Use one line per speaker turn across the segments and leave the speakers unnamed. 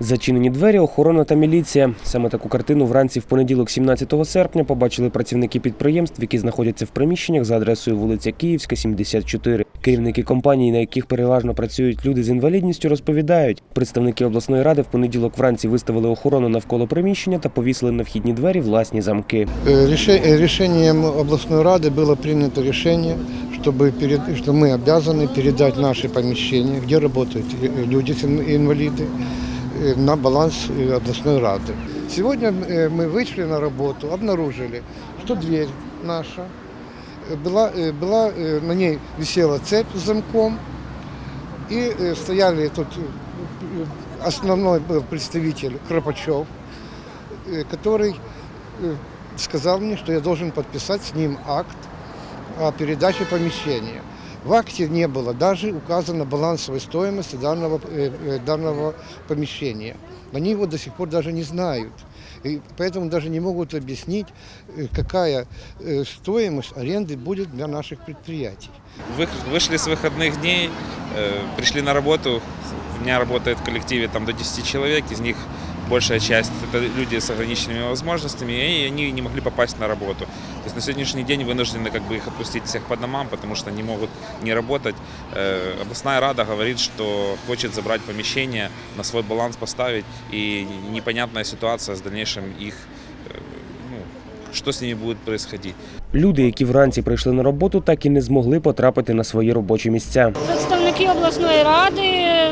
Зачинені двері, охорона та міліція. Саме таку картину вранці в понеділок, 17 серпня, побачили працівники підприємств, які знаходяться в приміщеннях за адресою вулиця Київська, 74. Керівники компаній, на яких переважно працюють люди з інвалідністю, розповідають, представники обласної ради в понеділок вранці виставили охорону навколо приміщення та повісили на вхідні двері власні замки.
Э, реше- э, Решением областной рады было принято решение, чтобы перед, что мы обязаны передать наши помещения, где работают э, люди с ин- инвалиды, э, на баланс областной рады. Сегодня э, мы вышли на работу, обнаружили, что дверь наша э, была, э, была на ней висела цепь с замком, и стояли тут основной представитель Кропачев, который сказал мне, что я должен подписать с ним акт о передаче помещения. В акте не было даже указана балансовая стоимость данного, э, э, данного помещения. Они его до сих пор даже не знают. И поэтому даже не могут объяснить, э, какая э, стоимость аренды будет для наших предприятий.
Вы- Вышли с выходных дней, э, пришли на работу. У меня работает в коллективе там до 10 человек, из них большая часть это люди с ограниченными возможностями, и они не могли попасть на работу. То есть на сегодняшний день вынуждены как бы их отпустить всех по домам, потому что не могут не работать. Э, Областная рада говорит, что хочет забрать помещение, на свой баланс поставить, и непонятная ситуация с дальнейшим их, э, ну, что с ними будет происходить.
Люди, які вранці прийшли на роботу, так і не змогли потрапити на свої робочі місця.
Представники обласної ради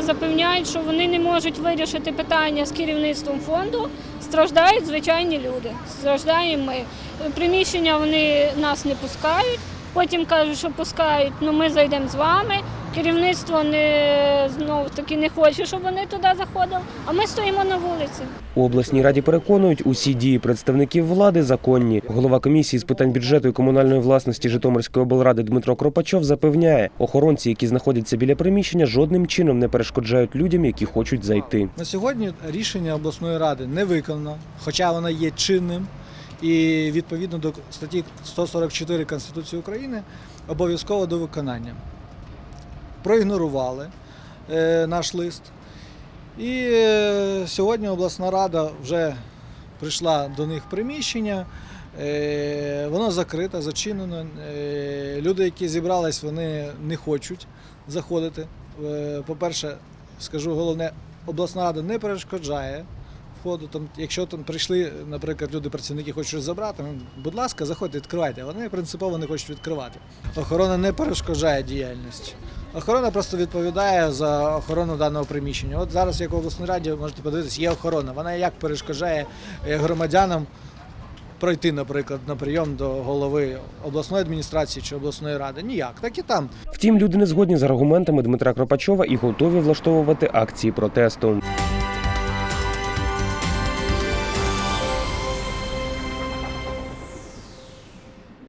запевняють, що вони не можуть вирішити питання з керівництвом фонду. Страждають звичайні люди. Страждаємо ми. Приміщення вони нас не пускають. Потім кажуть, що пускають, ну ми зайдемо з вами. Керівництво не знову таки не хоче, щоб вони туди заходили. А ми стоїмо на вулиці.
У обласній раді переконують, усі дії представників влади законні. Голова комісії з питань бюджету і комунальної власності Житомирської облради Дмитро Кропачов запевняє, охоронці, які знаходяться біля приміщення, жодним чином не перешкоджають людям, які хочуть зайти.
На сьогодні рішення обласної ради не виконано, хоча воно є чинним. І відповідно до статті 144 Конституції України обов'язково до виконання. Проігнорували е, наш лист. І е, сьогодні обласна рада вже прийшла до них приміщення. Е, воно закрите, зачинено. Люди, які зібрались, вони не хочуть заходити. По-перше, скажу головне, обласна рада не перешкоджає входу. Там, якщо там прийшли, наприклад, люди, працівники хочуть щось забрати, ну, будь ласка, заходьте, відкривайте. Вони принципово не хочуть відкривати. Охорона не перешкоджає діяльності. Охорона просто відповідає за охорону даного приміщення. От зараз, як в обласній раді, можете подивитися, є охорона. Вона як перешкоджає е, громадянам пройти, наприклад, на прийом до голови обласної адміністрації чи обласної ради. Ніяк, так і там.
Втім, люди не згодні з аргументами Дмитра Кропачова і готові влаштовувати акції протесту.